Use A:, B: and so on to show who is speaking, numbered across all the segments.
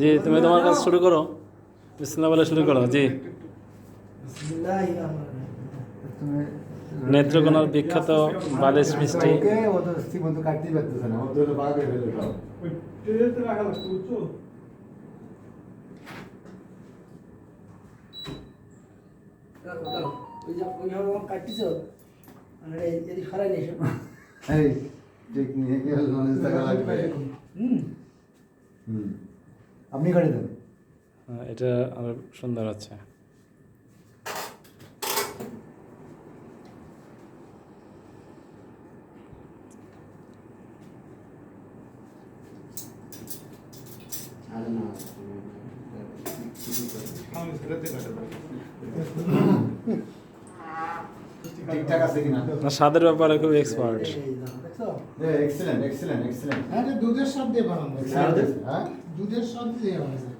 A: জি তুমি তোমার কাজ শুরু করো। বিসমিল্লাহ বলে শুরু করো জি। নেত্রকোনার বিখ্যাত বালিশ মিষ্টি।
B: মানে সরাই নিয়ে
C: লাগবে।
B: হুম।
C: হুম। আপনি কাটে দেন
A: হ্যাঁ, এটা আরও সুন্দর আছে
C: ঠিকঠাক আছে কিনা?
A: না স্বাদের ব্যাপারে খুব এক্সপার্ট
C: এক্সেলেন্ট এক্সেলেন্ট এক্সেলেন্ট
D: হ্যাঁ দুধের স্বাদ দিয়ে বানানো
C: হ্যাঁ?
D: দুধের স্বাদ দিয়ে বানানো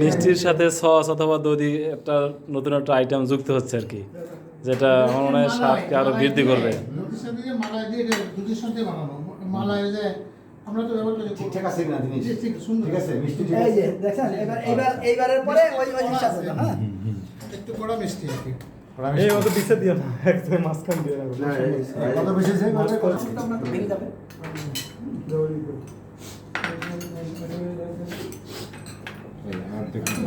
A: মিষ্টির সাথে সস অথবা দধি একটা নতুন একটা আইটেম যুক্ত হচ্ছে আর কি যেটা আমার মনে হয় স্বাদকে আরও বৃদ্ধি করবে।
D: দুধের যে আমরা তো ব্যবহার করি।
C: ঠিকঠাক আছে কিনা জিনিস?
D: ঠিক, সুন্দর।
C: ঠিক আছে মিষ্টি ঠিক আছে
B: যে দেখছেন এবার এইবার এইবারের পরে ওই ওই জিনিসটা আছে হ্যাঁ।
D: একটু কড়া মিষ্টি
E: এই পিছে দিও না একদম মাঝখান দিয়ে রাখো।
C: কত বেশি আছে
B: ভেঙে যাবে।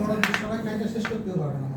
D: ওরা সবাই খাইতে শেষ করতেও পারে না।